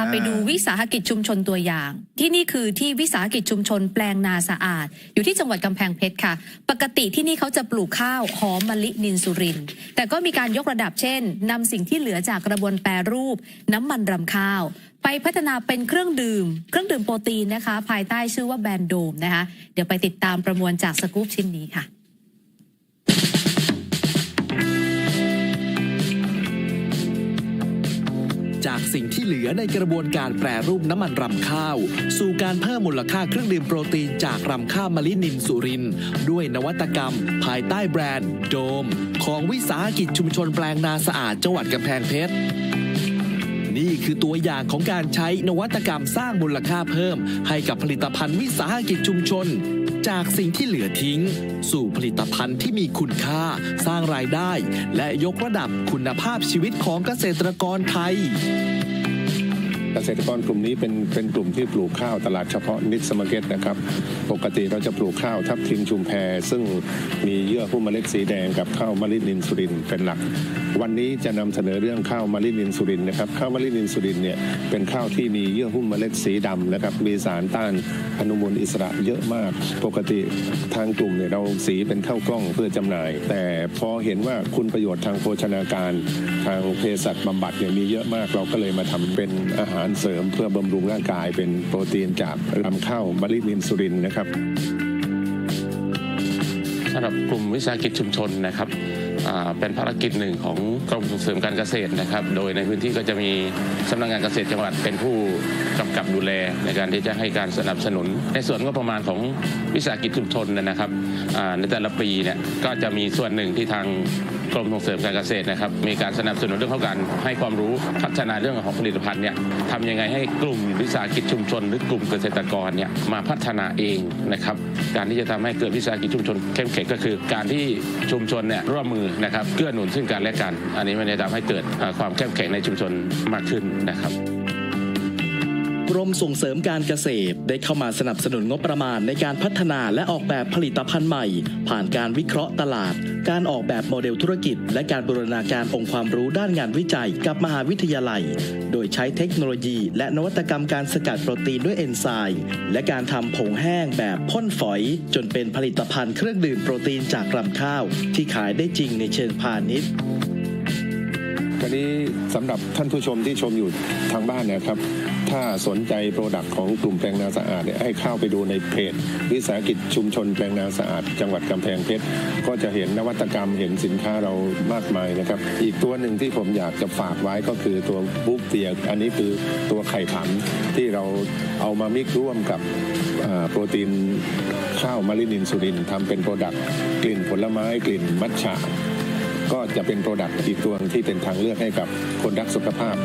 าไปดูวิสาหกิจชุมชนตัวอย่าง ที่นี่คือที่วิสาหกิจชุมชนแปลงนาสะอาด อยู่ที่จังหวัดกำแพงเพชรค่ะ ปกติที่นี่เขาจะปลูกข้าวหอมมะลินินสุรินทร์แต่ก็มีการยกระดับเช่นนำสิ่งที่เหลือจากกระบวนแปรรูป น้ำมันรำข้าว ไปพัฒนาเป็นเครื่องดื่ม เครื่องดื่มโปรตีนนะคะ ภายใต้ชื่อว่าแบรนด์โดมนะคะ เดี๋ยวไปติดตามประมวลจากสกู๊ปชิ้นนี้ค่ะ จากสิ่งที่เหลือในกระบวนการแปรรูปน้ำมันรำข้าว สู่การเพิ่มมูลค่าเครื่องดื่มโปรตีนจากรำข้าวมะลินินสุริน ด้วยนวัตกรรม ภายใต้แบรนด์ โดม ของวิสาหกิจชุมชนแปลงนาสะอาดจังหวัดกำแพงเพชร นี่คือตัวอย่างของการใช้นวัตกรรมสร้างมูลค่าเพิ่ม ให้กับผลิตภัณฑ์วิสาหกิจชุมชน จากสิ่งที่เหลือทิ้ง สู่ผลิตภัณฑ์ที่มีคุณค่า สร้างรายได้ และยกระดับคุณภาพชีวิตของเกษตรกรไทยเกษตรกรกลุ่มนี้เป็นเป็นกลุ่มที่ปลูกข้าวตลาดเฉพาะนิดสมาร์เก็ตนะครับ ปกติเราจะปลูกข้าวทับทิมชุมแพซึ่งมีเยื่อหุ้มเมล็ดสีแดงกับข้าวมะลินินสุรินเป็นหลัก วันนี้จะนำเสนอเรื่องข้าวมะลินินสุรินนะครับข้าวมะลินินสุรินเนี่ยเป็นข้าวที่มีเยื่อหุ้มเมล็ดสีดำนะครับมีสารต้านอนุมูลอิสระเยอะมาก ปกติทางกลุ่มเนี่ยเราสีเป็นข้าวกล้องเพื่อจำหน่าย แต่พอเห็นว่าคุณประโยชน์ทางโภชนาการ ทางเภสัชบำบัดเนี่ยมีเยอะมากเราก็เลยมาทำเป็นอาหารเสริมเพื่อบำรุงร่างกาย เป็นโปรตีนจากลำข้าวมะลินินสุรินนะครับสำหรับกลุ่มวิสาหกิจชุมชนนะครับ เป็นภารกิจหนึ่งของกรมส่งเสริมการเกษตรนะครับ โดยในพื้นที่ก็จะมีสำนักงานเกษตรจังหวัดเป็นผู้กำกับดูแลในการที่จะให้การสนับสนุน ในส่วนงบประมาณของวิสาหกิจชุมชนนะครับในแต่ละปีเนี่ยก็จะมีส่วนหนึ่งที่ทางกรมส่งเสริมการเกษตรนะครับมีการสนับสนุนเรื่องของการให้ความรู้พัฒนาเรื่องของผลิตภัณฑ์เนี่ยทำยังไงให้กลุ่มวิสาหกิจชุมชน หรือกลุ่มเกษตรกรเนี่ยมาพัฒนาเองนะครับการที่จะทำให้เกิดวิสาหกิจชุมชนเข้มแข็งก็คือ การที่ชุมชนเนี่ยร่วมมือนะครับเกื้อหนุนซึ่งกันและกัน อันนี้มันจะทำให้เกิดความเข้มแข็งในชุมชนมากขึ้นนะครับ รมส่งเสริมการเกษตร ได้เข้ามาสนับสนุนงบประมาณในการพัฒนาและออกแบบผลิตภัณฑ์ใหม่ ผ่านการวิเคราะห์ตลาด การออกแบบโมเดลธุรกิจ และการบูรณาการองค์ความรู้ด้านงานวิจัยกับมหาวิทยาลัย โดยใช้เทคโนโลยี และนวัตกรรมการสกัดโปรตีนด้วยเอนไซม์และการทำผงแห้งแบบพ่นฝอย จนเป็นผลิตภัณฑ์เครื่องดื่มโปรตีนจากลำข้าว ที่ขายได้จริงในเชิงพาณิชย์ วันนี้สำหรับท่านผู้ชมที่ชมอยู่ทางบ้านนะครับ ถ้าสนใจโปรดักต์ของกลุ่มแปลงนาสะอาดเนี่ยให้เข้าไปดูในเพจ วิสาหกิจชุมชนแปลงนาสะอาด จังหวัดกำแพงเพชรก็จะเห็นนวัตกรรมเห็นสินค้าเรามากมายนะครับ อีกตัวหนึ่งที่ผมอยากจะฝากไว้ก็คือตัวบุ๊กเตียอันนี้คือตัวไข่ผำที่เราเอามามิกร่วมกับโปรตีนข้าวมาลินินสุรินทร์ทำเป็นโปรดักต์กลิ่นผลไม้กลิ่นมัทฉะ ก็จะเป็นโปรดักต์อีกตัวที่เป็นทางเลือกให้กับคนรักสุขภาพ